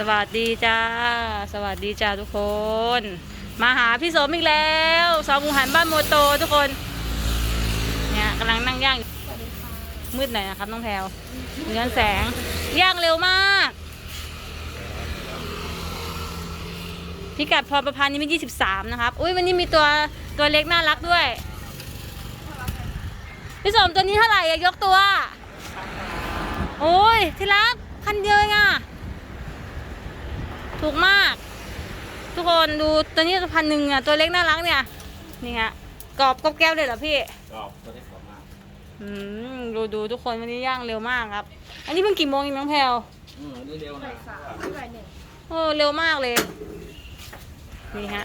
สวัสดีจ้า สวัสดีจ้าทุกคน มาหาพี่สมอีกแล้วสองหมูหันบ้านโมโตทุกคน เนี่ยกำลังนั่งย่างมืดหน่อยนะครับน้องแพลวเนื้อแสง ย่างเร็วมาก พิกัดพรประพันธ์นี่มี23 นะครับ อุ้ยวันนี้มีตัวตัวเล็กน่ารักด้วย พี่สมตัวนี้เท่าไหร่อะยกตัว โอ้ยที่รักพันเดียวเองอะ ถูกมาก ทุกคนดูตัวนี้พันหนึ่งอะตัวเล็กน่ารักเนี่ย นี่ฮะกรอบกรอบแก้วเลยเหรอพี่กรอบตัวนี้กรอบมากอืมดูดูทุกคนวันนี้ย่างเร็วมากครับ อันนี้เพิ่งกี่โมงเองน้องแพลวอืมนี่เร็วนะโอ้เร็วมากเลยนี่ฮะ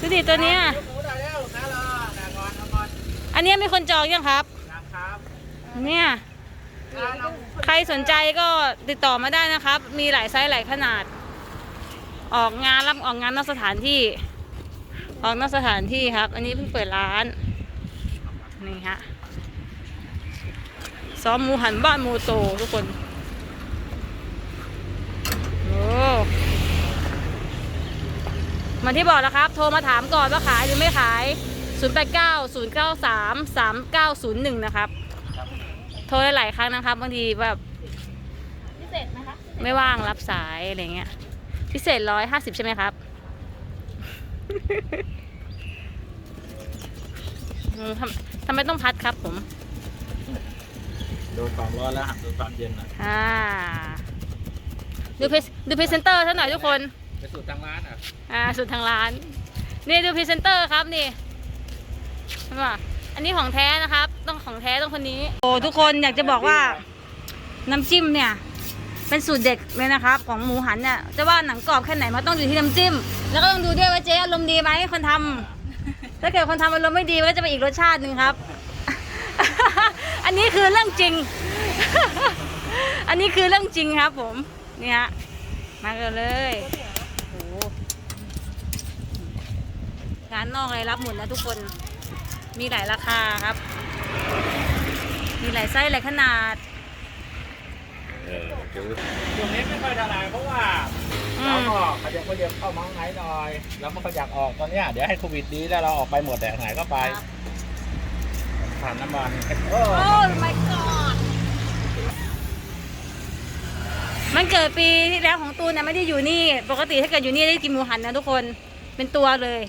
ดูดิตัวเนี้ยหมูได้แล้วนะรอนะก่อนเอาก่อนอันเนี้ยมีคนจองยังครับนะครับเนี่ยน้อง ใครสนใจก็ติดต่อมาได้นะครับ มีหลายไซส์หลายขนาด ออกงานรับออกงานนอกสถานที่ ออกนอกสถานที่ครับ อันนี้เพิ่งเปิดร้าน นี่ฮะซ้อมหมูหันบ้านโมโตทุกคน โอ้มาที่บอกนะครับ โทรมาถามก่อนว่าขายหรือไม่ขาย 089 093 3901 นะครับ ทรหลายๆครั้งนะครับบางทีแบบพิเศษไหมคะไม่ว่างรับสายอะไรเงี้ยพิเศษร้อยห้าสิบใช่ไหมครับอืมทำทำไมต้องพัดครับผมโดนความร้อนแล้วหักโดนความเย็นอะอ่าดูเพดูพรีเซนเตอร์ท่านหน่อยทุกคนไปสูตรทางร้านอะอ่าสุดทางร้าน นี่ดูพรีเซนเตอร์ครับนี่ใช่ปะอั นนี้ของแท้นะครับ ต้องของแท้ต้องคนนี้ โอ้ทุกคนอยากจะบอกว่า น้ำจิ้มเนี่ย เป็นสูตรเด็ดเลยนะครับ ของหมูหันเนี่ยจะว่าหนังกรอบแค่ไหนมันต้องอยู่ที่น้ำจิ้ม แล้วก็ต้องดูด้วยว่าเจ๊อารมณ์ดีไหมคนทำถ้าเกิดคนทำอารมณ์ไม่ดีมันก็จะเป็นอีกรสชาติหนึ่งครับ อันนี้คือเรื่องจริง อันนี้คือเรื่องจริงครับ ผมนี่ฮะมากันเลยโอ้โหงานนอกอะไรรับหมดนะทุกคน มีหลายราคาครับ มีหลายไส้หลายขนาดเออช่วงนี้ไม่ค่อยเท่าไหร่เพราะว่าอืเรามก็ขยับขยับเข้ามาข้างในหน่อย แล้วมันก็อยากออกตอนเนี้ยเดี๋ยวให้โควิดดีแล้วเราออกไปหมดแต่ไหนก็ไปครับผ่านน้ำมันโอ้โอ้ my god มันเกิดปีที่แล้วของตูนนะไม่ได้อยู่นี่ ปกติถ้าเกิดอยู่นี่ได้กินหมูหันนะทุกคน เป็นตัวเลย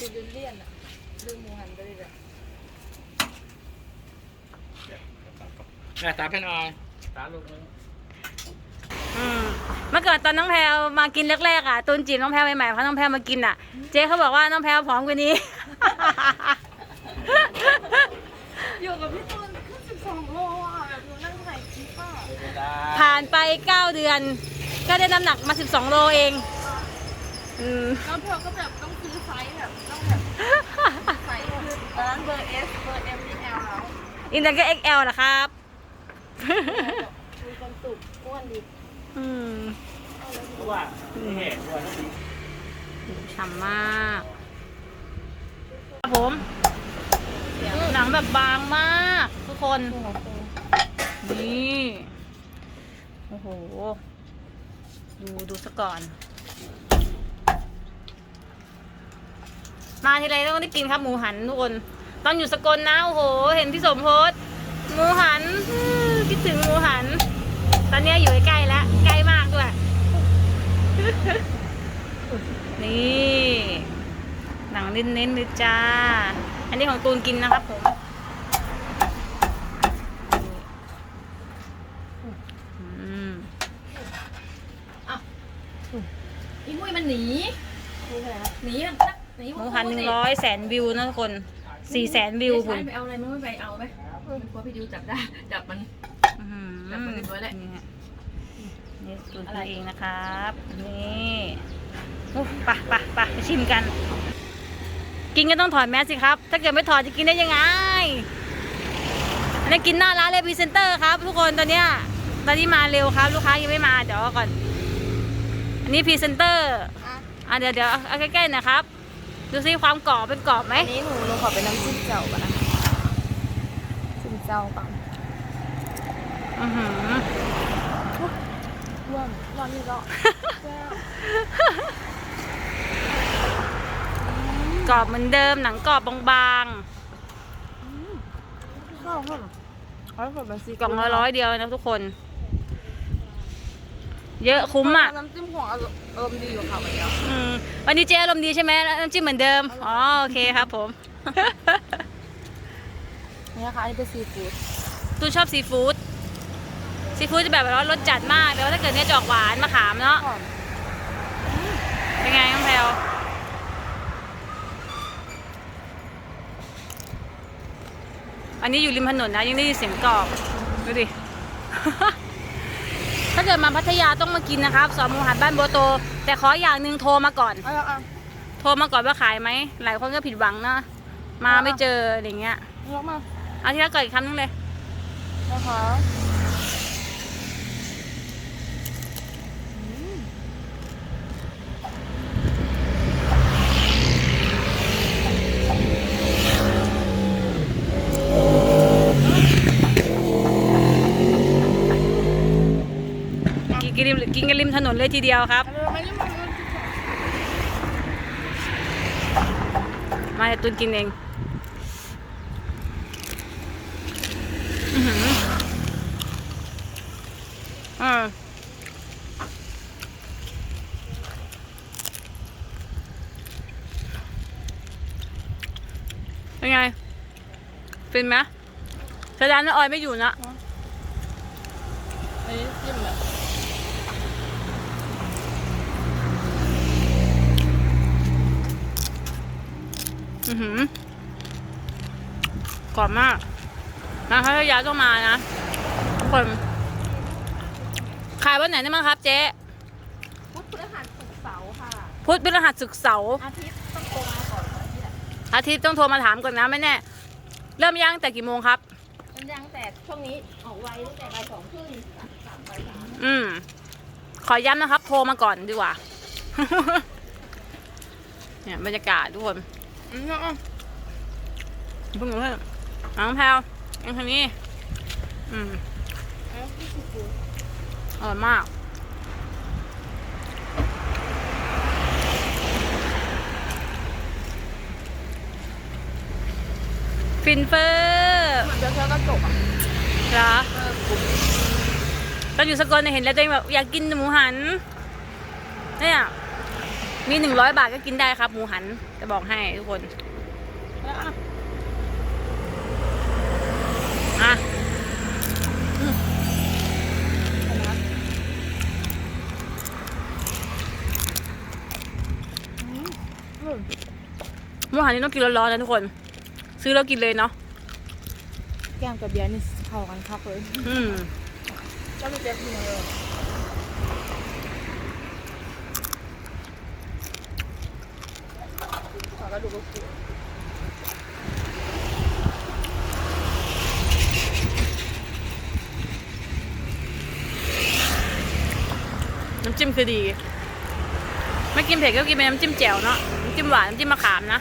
ดูดูเลี่ยนอะ ดูหมูหันไปเลยอะแม่ตามให้หน่อยตามลูกนึงอืมเมื่อก่อนตอนน้องแพลวมากินแรกๆอะตูนจีบน้องแพลวใหม่ๆเพราะน้องแพลวมากินอะ เจ๊เขาบอกว่าน้องแพลวผอมกว่านี้ อยู่กับพี่ตูนขึ้นสิบสองโลอะแบบหนูนั่งถ่ายคลิปอะไม่ได้ผ่านไป 9 เดือน ก็ได้น้ำหนักมา 12 โลเอง อืม แล้วเธอก็แบบต้องซื้อไซส์แบบต้องแบบไซส์คือ ตอนนั้นเบอร์ S เบอร์ M นี่ L แล้วอินเตอร์ก็ XL นะครับ มีความสุขอ้วนดีอืมเพราะว่านี่เหตุว่าที่ฉ่ำมากครับผม หนังแบบบางมากทุกคน นี่ โอ้โห ดูดูซะก่อน มาทีไรต้องได้กินครับหมูหันทุกคน ตอนอยู่สกลนะโอ้โห เห็นพี่สมโพสหมูหันคิดถึงหมูหัน ตอนนี้อยู่ใกล้แล้วใกล้มากด้วย นี่ หนังเน้นๆเลยจ้า อันนี้ของตูนกินนะครับผม อืม อีมุ้ยมันหนีหนีมัน หนีหมูหันหนึ่งร้อยแสนวิวนะทุกคนสี่แสนวิวคุคุณณไปเอาอะไรมันไม่ไปเอาไหมมันกลัวพี่ดิวจับได้ จับมันอื้อหือแบบคนอื่นด้วยแหละนี่ฮะนี่ตูนอะไรทำเองนะครับ นี่อุ๊ยไปไปไปไปชิมกัน กินก็ต้องถอดแมสสิครับ ถ้าเกิดไม่ถอดจะกินได้ยังไง อันนี้กินหน้าร้านเลยพรีเซนเตอร์ครับ ทุกคนตอนเนี้ยตอนนี้มาเร็วครับ ลูกค้ายังไม่มาเดี๋ยวก่อน อันนี้พรีเซนเตอร์อะอะเดี๋ยวเดี๋ยวเอาใกล้ๆหนะครับ ดูซิความกรอบเป็นกรอบไหมอันนี้หนูหนูขอเป็นน้ำจิ้มเจ้าก่อนนะจิ้มเจ้าก่อนอือหืออนนี้ก็แซ่บกรอบเหมือนเดิมหนังกรอบบางข้าวค่ะร้อยกว่าบาทซีๆกล่องละร้อยเดียวนะทุกคน เยอะคุ้มอะ น้ำจิ้มของอารมณ์ดีอยู่ค่ะวันนี้อืมวันนี้เจ๊อารมณ์ดีใช่ไหมแล้วน้ำจิ้มเหมือนเดิม อ๋อโอเคครับผมนี่นะคะอันนี้เป็นซีฟู้ดตูชอบซีฟู้ด ซีฟู้ดจะแบบว่ารสจัดมากแต่ว่าถ้าเกิดเนี่ยจะออกหวานมะขามเนาะ ก่อนเป็นไงน้องแพลวอันนี้อยู่ริมถนนนะยังได้ยินเสียงกรอบดูดิ ถ้าเกิดมาพัทยาต้องมากินนะครับสอนหมูหัดบ้านโบวโต แต่ขออย่างหนึ่งโทรมาก่อน เอาเอาโทรมาก่อนว่าขายไหม หลายคนก็ผิดหวังเนอะมาไม่เจออะไรเงี้ยเอายกมาเอาที่ละก่อนอีกคำนึงเลย นะคะ กินกันริมกินกันริม ถนนเลยทีเดียวครับเอาไม่ได้มาเลยมาให้ตุนกินเองอ่าเป็นไง เป็นไหมแสดงว่าออยไม่อยู่นะ อันนี้จิ้มแบบ อือหือกรอบมากนะพัทยาต้องมานะทุกคนขายวันไหนได้บ้างครับเจ๊พุธพฤหัสศุกร์เสาร์ค่ะ พุธพฤหัสศุกร์เสาร์อาทิตย์ต้องโทรมาก่อนวันอาทิตย์อะอาทิตย์ต้องโทรมาถามก่อนนะไม่แน่ เริ่มย่างแต่กี่โมงครับ มันยังแต่ช่วงนี้ออกไวตั้งแต่บ่ายสองครึ่งสามบ่ายสามอืม ขอย้ำนะครับ โทรมาก่อนดีกว่า เนี่ยบรรยากาศทุกคน อืมเอาเอาเพิ่งรู้เพิ่งน้องแพลวยังทางนี้อืมเอาที่ซีฟู้ดอร่อยมากฟินเฟอร์เหมือนจะเชื่อกระจกอะเหรอตอนอยู่สกลเนี่ยเห็นแล้วตัวเองแบบอยากกินหมูหันเนี่ย มีหนึ่งร้อยบาทก็กินได้ครับ หมูหันจะบอกให้ทุกคนแล้วอะอะอืมหมูหันนี่ต้องกินร้อนๆนะทุกคน ซื้อแล้วกินเลยเนาะแก้มกับเบียร์นี่เข้ากันคักเลย อืมก็มีเบียร์ทีเลยขอก ระดูกกูน้ำจิ้มคือดี ไม่กินเผ็ดก็กินเป็นน้ำจิ้มแจ่วเนาะ น้ำจิ้มหวาน น้ำจิ้มมะขามนะ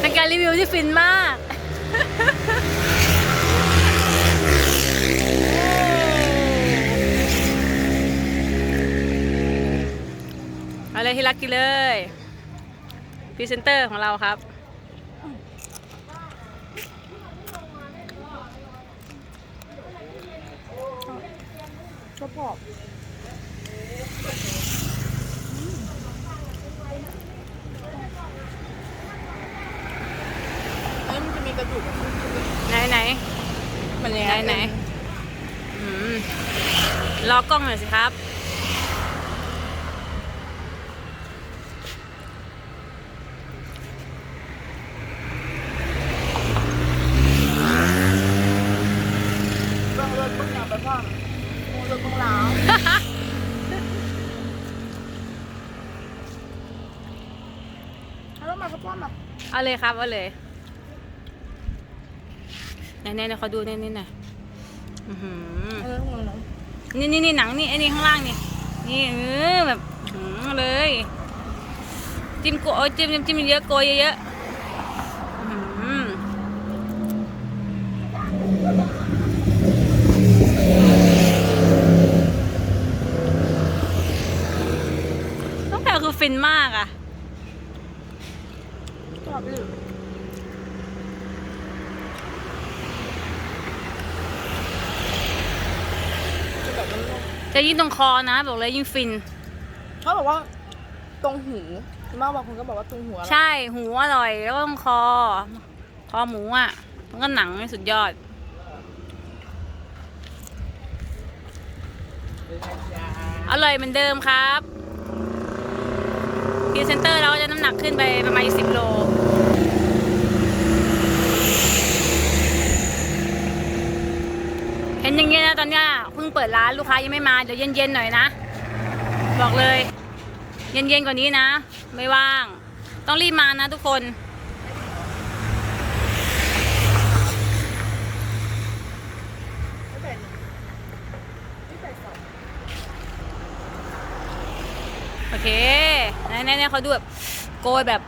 เป็นการรีวิวที่ฟินมาก เอาเลยที่รักกินเลยพรีเซนเตอร์ของเราครับ ก็พอบเอ้ยมันจะมีกระดูกไหนไหนมันยังไหนไงไหนอืมรอกล้องหน่อยสิครับ เอาเลยครับเอาเลยไหนไหนเขาดูนี่นี่หน่นี่นี่นี่หนังนี่ไอ้นี่ข้างล่างนี่ นี่เออแบบเลย จิ้มโกยจิ้มจิ้มจิ้มเยอะโกยเยอะน้องแพรคือฟินมากอะ จะยิ่งตรงคอนะ บอกเลยยิ่งฟิน เขาบอกว่าตรงหูคุณแม่บางคนก็บอกว่าตรงหัวใช่หูอร่อย แล้วก็ตรงคอ คอหมูอะมันก็หนังนี่สุดยอดอร่อยเหมือนเดิมครับพรีเซนเตอร์เราก็จะน้ำหนักขึ้นไปประมาณ10โล เห็นอย่างเงี้ยนะตอนเนี้ยเพิ่งเปิดร้านลูกค้ายังไม่มาเดี๋ยวเย็นๆหน่อยนะ บอกเลย เย็นๆกว่านี้นะ ไม่ว่าง ต้องรีบมานะทุกคนโอเคไหนๆๆเขาดูแบบโกยแบบ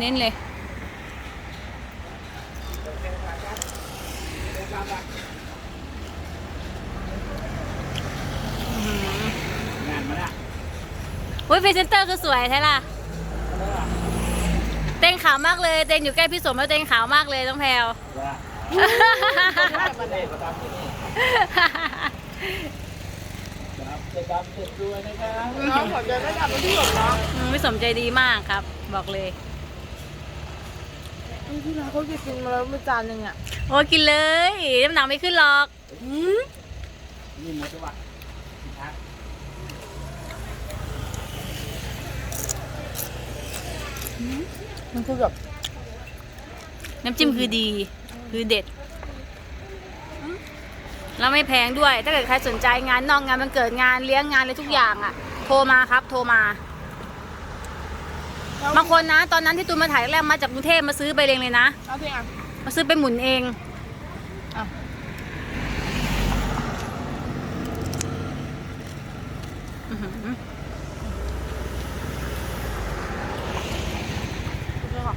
เน้นเลย งานมาละ เฮ้ยพรีเซนเตอร์คือสวยใช่ล่ะ เต้นขาวมากเลย เต้นอยู่ใกล้พี่สมแล้วเต้นขาวมากเลยต้องแพลวว่ามาเด็กประจำที่นี่ครับเด็กครับเด็กด้วยนะครับน้องขอเดินไม่กลับมาที่หลบน้องอืมพี่สมใจดีมากครับ บอกเลย ที่ร้านเขาจะกินมาแล้วไม่จานหนึ่งอะโอ้กินเลยน้ำหนักไม่ขึ้นหรอกนี่หมดจังหวะครับ มันคือแบบน้ำจิ้มคือดี คือเด็ด แล้วไม่แพงด้วย ถ้าเกิดใครสนใจงานนอกงานมันเกิดงานเลี้ยงงานอะไรทุกอย่างอะ โทรมาครับ โทรมา บางคนนะ ตอนนั้นที่ตูนมาถ่ายแรกมาจากกรุงเทพมาซื้อไปเองเลยนะเอาสิอะมาซื้อไปหมุนเองอะอื้อหือ เรื่องอะ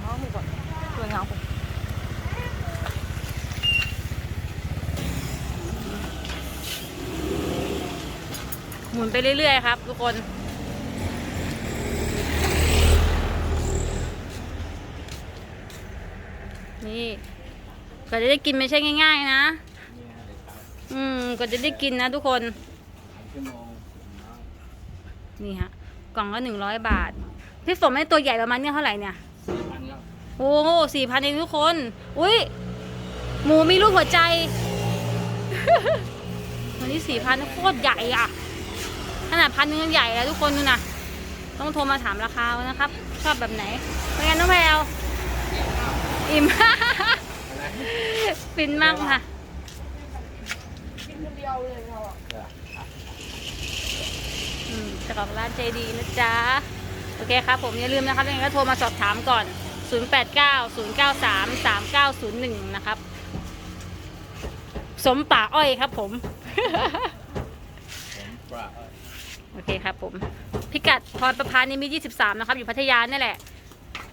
เอาหมูก่อนเรื่องเงาผม หมุน ไปเรื่อยๆครับ ทุกคน นี่ก็จะได้กินไม่ใช่ง่าย ๆ นะ อืมก็จะได้กินนะทุกคน นี่ฮะ กล่องละหนึ่งร้อยบาท พี่ฝนให้ตัวใหญ่ประมาณเนี้ยเท่าไหร่เนี่ยสี่พันครับโอ้โหสี่พันเองทุกคน อุ้ยหมูมีรูปหัวใจวันนี้สี่พันโคตรใหญ่อะ นาดพันนึงยังใหญ่แล้วทุกคนดูนะต้องโทรมาถามราคาเอานะครับ ชอบแบบไหนเป็นไงน้องแพลวอิ่มฟินมากค่ะกินคนเดียวเลยเราอะอืมเจ้าร้านใจดีนะจ๊ะ โอเคครับผมอย่าลืมนะครับยังไงก็โทรมาสอบถามก่อน 089 093 3901 นะครับ สมป่าอ้อยครับผมผมปลา โอเคครับผม พิกัดพรประพานิมิต23 นะครับ อยู่พัทยานี่แหละ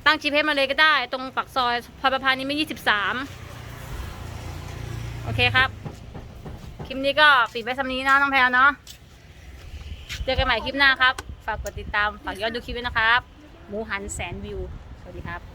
ตั้ง GPS มาเลยก็ได้ ตรงปากซอยพรประพานิมิต23 โอเคครับ คลิปนี้ก็ปิดไว้สำนี้เนาะน้องแพลเนาะ เจอกันใหม่คลิปหน้าครับ ฝากกดติดตาม ฝากย้อนดูคลิปด้วยนะครับ หมูหันแสนวิว สวัสดีครับ